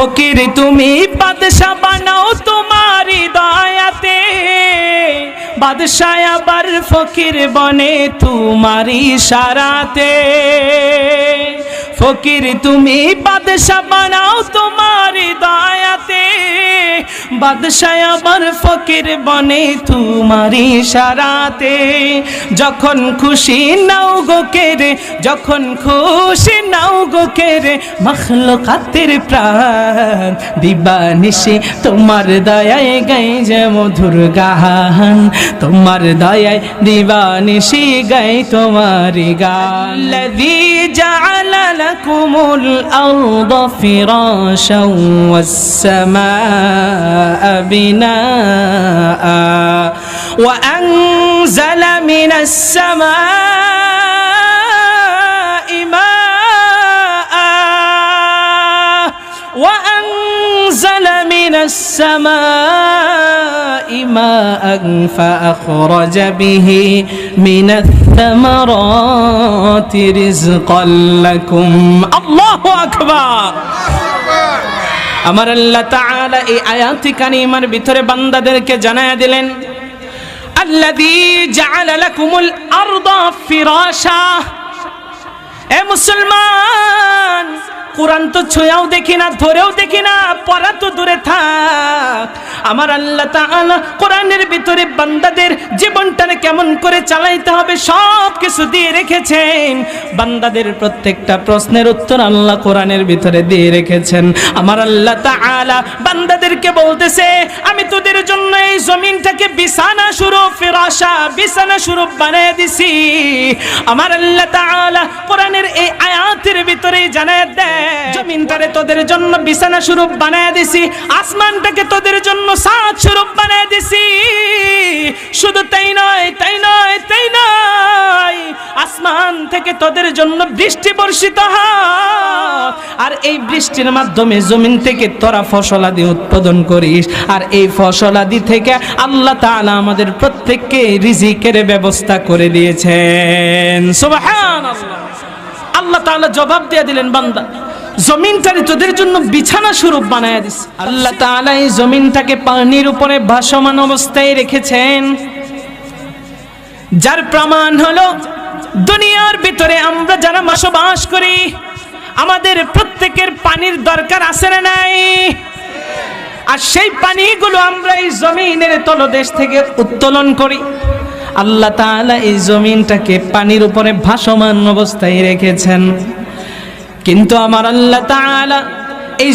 ফকির, তুমি বাদশা বানাও তোমার দয়াতে বাদশাহ আবার ফকির বনে তোমারি সারাতে। ফকির, তুমি বাদশা বানাও তোমার দয়াতে বাদশাহ আবার ফকির বনে তোমারি সারাতে যখন খুশি নাও গো কেরে যখন খুশি নাও গো কেরে মখলুকাতের প্রাণ দিবানিশে তোমার দয়ায় গাই যে মধুর গান তোমার দয়ায় দিবানিশে গাই তোমার গান লদি جعل لكم الأرض فراشا والسماء بناء وأنزل من السماء ماء وأنزل من السماء ماء فأخرج به من الثمرات رزقا لكم. الله أكبر. আমার আল্লাহ তাআলা এই আয়াতি কানিমার ভিতরে বান্দাদেরকে জানায়া দিলেন, আল্লাযী জাআলা লাকুমুল আরদা ফিরাশা। এ মুসলমান, কোরআন তো ছুঁয়াও দেখি না, ধরেও দেখি না, পড়া তো দূরে থাক। আমার আল্লাহ তাআলা কোরআনের ভিতরে বান্দাদের জীবনটারে কেমন করে চালাইতে হবে সব কিছু দিয়ে রেখেছেন? বান্দাদের প্রত্যেকটা প্রশ্নের উত্তর আল্লাহ কোরআনের ভিতরে দিয়ে রেখেছেন। আমার আল্লাহ তাআলা বান্দাদেরকে বলতেছে, আমি তোদের জন্য এই জমিনটাকে বিছানা স্বরূপ, ফিরাশা বিছানা স্বরূপ বানিয়ে দিছি। আমার আল্লাহ তাআলা কোরআনের এই আয়াতের ভিতরেই জানায় দেয়, জমিনটারে তোদের জন্য বিছানা স্বরূপ বানায় দিছি, আসমানটাকে তোদের জন্য সাত স্বরূপ বানায় দিছি। শুধু তাই আসমান থেকে তোদের জন্য বৃষ্টি বর্ষিত আর এই বৃষ্টির মাধ্যমে জমিন থেকে তোরা ফসলাদি উৎপাদন করিস। আর এই ফসলাদি থেকে আল্লাহ তাআলা আমাদের প্রত্যেককে রিজিকের ব্যবস্থা করে দিয়েছেন। আল্লাহ তাআলা জবাব দিয়ে দিলেন, বান্দা, জমিনটারে তোদের জন্য বিছানা স্বরূপ বানায় দিস। আল্লাহ তাআলা এই জমিনটাকে পানির উপরে ভাসমান অবস্থায় রেখেছেন। যার প্রমাণ হলো দুনিয়ার ভিতরে আমরা যারা বসবাস করি, আমাদের প্রত্যেকের পানির দরকার আছে না নাই? আর সেই পানিগুলো আমরা এই জমিনের তলদেশ থেকে উত্তোলন করি। আল্লাহ তাআলা এই জমিনটাকে পানির উপরে ভাসমান অবস্থায় রেখেছেন। কিন্তু আমার আল্লাহ তাআলা এই